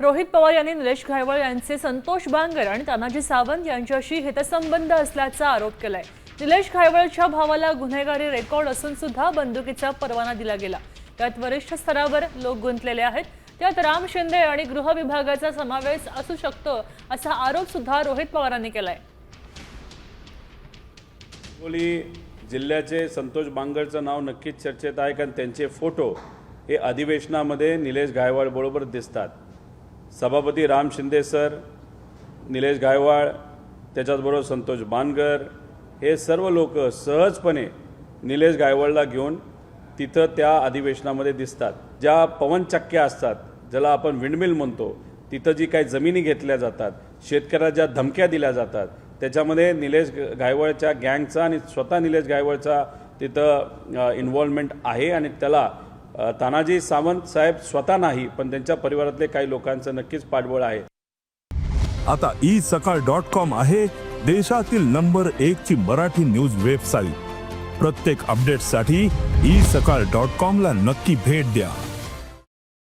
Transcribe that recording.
रोहित पवार यांनी निलेश घायवळ यांचे संतोष बांगर आणि तानाजी सावंत यांच्याशी हितसंबंध असल्याचा आरोप केलाय. निलेश घायवळच्या भावाला गुन्हेगारी रेकॉर्ड असून सुद्धा बंदुकीचा परवाना दिला गेला. त्यात वरिष्ठ स्तरावर लोक गुंतलेले आहेत. त्यात राम शिंदे आणि गृह विभागाचा समावेश असू शकतो असा आरोप सुद्धा रोहित पवारांनी केलाय. हिंगोली जिल्ह्याचे संतोष बांगरचं नाव नक्कीच चर्चेत आहे कारण त्यांचे फोटो हे अधिवेशनामध्ये निलेश गायवाळ बरोबर दिसतात. सभापती राम शिंदे सर निलेश गायवाळ त्याच्याचबरोबर संतोष बानगर हे सर्व लोक सहजपणे निलेश गायवाळला घेऊन तिथं त्या अधिवेशनामध्ये दिसतात. ज्या पवनचक्क्या असतात ज्याला आपण विंडमिल म्हणतो तिथं जी काही जमिनी घेतल्या जातात शेतकऱ्याला ज्या धमक्या दिल्या जातात त्याच्यामध्ये निलेश गायवळच्या गँगचा आणि स्वतः निलेश गायवळचा तिथं इन्व्हॉल्वमेंट आहे आणि त्याला तानाजी सावंत साहेब स्वतः नाही पण त्यांच्या परिवारातले काही लोकांचं नक्कीच पाठबळ आहे. आता ई सकाळ डॉट कॉम आहे देशातील नंबर एक ची मराठी न्यूज वेबसाईट. प्रत्येक अपडेटसाठी ई सकाळ डॉट कॉम ला नक्की भेट द्या.